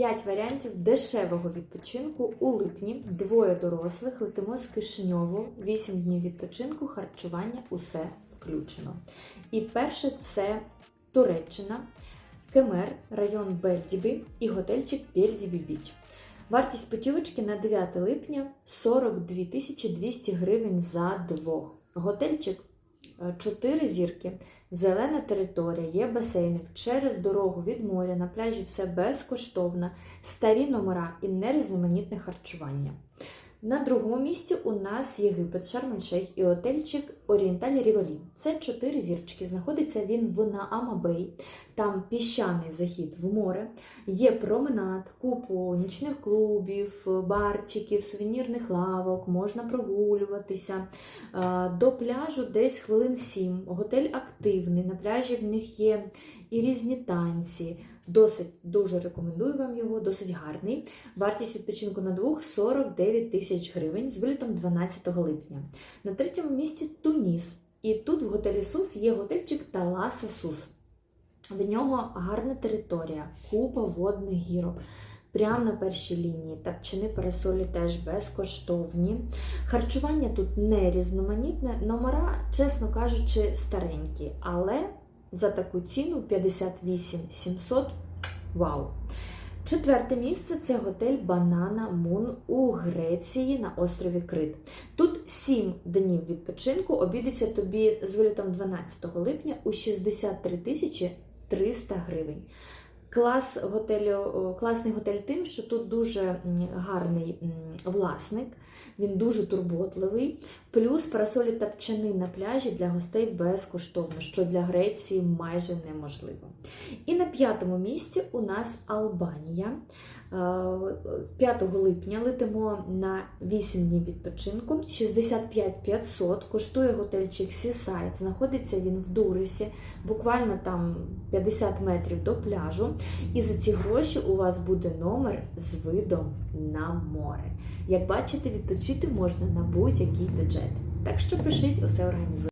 5 варіантів дешевого відпочинку у липні. Двоє дорослих, летимо з Кишиньову, 8 днів відпочинку, харчування, усе включено. І перше це Туреччина, Кемер, район Бельдібі і готельчик Бельдібі Біч. Вартість путівочки на 9 липня 42 тисячі 200 гривень за двох. Готельчик 4 зірки, зелена територія, є басейник через дорогу від моря, на пляжі все безкоштовно, старі номера і нерізноманітне харчування. На другому місці у нас Єгипет, Шарм-Шейх і отельчик Орієнталь Ріволі. Це чотири зірочки. Знаходиться він в Наама-Бей. Там піщаний захід в море, є променад, купу нічних клубів, барчиків, сувенірних лавок, можна прогулюватися. Е, До пляжу десь хвилин сім. Готель активний. На пляжі в них є і різні танці. Досить дуже рекомендую вам його, досить гарний. Вартість відпочинку на двох 49 тисяч гривень з вилітом 12 липня. На третьому місці Туніс. І тут в готелі Сус є готельчик Таласа Сус. В нього гарна територія, купа водних гірок. Прямо на першій лінії тапчини парасолі теж безкоштовні. Харчування тут не різноманітне, номера, чесно кажучи, старенькі, але за таку ціну 58 700 Вау! Четверте місце це готель Банана Мун у Греції на острові Крит. Тут 7 днів відпочинку обійдеться тобі з вилітом 12 липня у 63 тисячі 300 гривень. Клас готелю, класний готель тим, що тут дуже гарний власник, він дуже турботливий. Плюс парасолі тапчани на пляжі для гостей безкоштовно, що для Греції майже неможливо. І на п'ятому місці у нас Албанія. Е, 5 липня летимо на 8 днів відпочинку. 65 500 коштує готельчик Seaside. Знаходиться він в Дурисі, буквально там 50 метрів до пляжу. І за ці гроші у вас буде номер з видом на море. Як бачите, відпочити можна на будь-який бюджет. Так що пишіть, усе організуємо.